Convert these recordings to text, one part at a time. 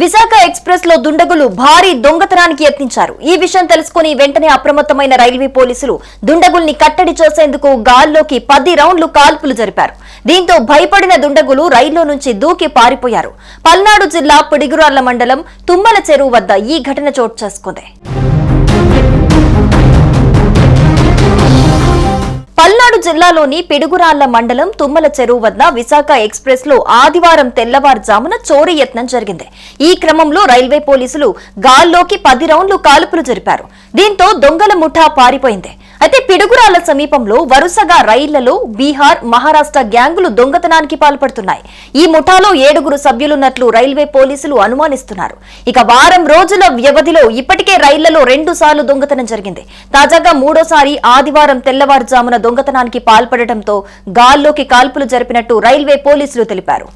విశాఖ ఎక్స్ప్రెస్లో దుండగులు భారీ దొంగతనానికి యత్నించారు. ఈ విషయం తెలుసుకుని వెంటనే అప్రమత్తమైన రైల్వే పోలీసులు దుండగుల్ని కట్టడి చేసేందుకు గాల్లోకి పది రౌండ్లు కాల్పులు జరిపారు. దీంతో భయపడిన దుండగులు రైల్లో నుంచి దూకి పారిపోయారు. పల్నాడు జిల్లా పిడిగురాళ్ళ మండలం తుమ్మల చెరువు వద్ద ఈ ఘటన చోటు చేసుకుంది. జిల్లాలోని పిడుగురాళ్ళ మండలం తుమ్మల చెరువు వద్ద విశాఖ ఎక్స్ప్రెస్లో ఆదివారం తెల్లవారుజామున చోరీ యత్నం జరిగింది. ఈ క్రమంలో రైల్వే పోలీసులు గాల్లోకి పది రౌండ్లు కాల్పులు జరిపారు. దీంతో దొంగల ముఠా పారిపోయింది. అయితే పిడుగురాల సమీపంలో వరుసగా రైళ్ళలో బీహార్ మహారాష్ట్ర గ్యాంగులు దొంగతనానికి పాల్పడుతున్నాయి. ఈ ముఠాలో ఏడుగురు సభ్యులున్నట్లు రైల్వే పోలీసులు అనుమానిస్తున్నారు. ఇక వారం రోజుల వ్యవధిలో ఇప్పటికే రైళ్ళలో రెండు సార్లు దొంగతనం జరిగింది. తాజాగా మూడోసారి ఆదివారం తెల్లవారుజామున దొంగతనానికి పాల్పడటంతో గాల్లోకి కాల్పులు జరిపినట్టు రైల్వే పోలీసులు తెలిపారు.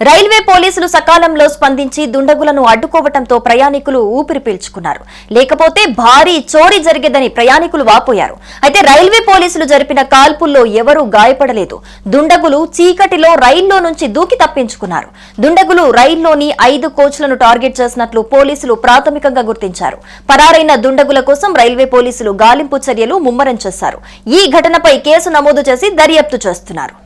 రైల్వే పోలీసులు సకాలంలో స్పందించి దుండగులను అడ్డుకోవటంతో ప్రయాణికులు ఊపిరి పీల్చుకున్నారు. లేకపోతే భారీ చోరీ జరిగేదని ప్రయాణికులు వాపోయారు. అయితే రైల్వే పోలీసులు జరిపిన కాల్పుల్లో ఎవరూ గాయపడలేదు. దుండగులు చీకటిలో రైల్లో నుంచి దూకి తప్పించుకున్నారు. దుండగులు రైల్లోని ఐదు కోచ్లను టార్గెట్ చేసినట్లు పోలీసులు ప్రాథమికంగా గుర్తించారు. పరారైన దుండగుల కోసం రైల్వే పోలీసులు గాలింపు చర్యలు ముమ్మరం చేశారు. ఈ ఘటనపై కేసు నమోదు చేసి దర్యాప్తు చేస్తున్నారు.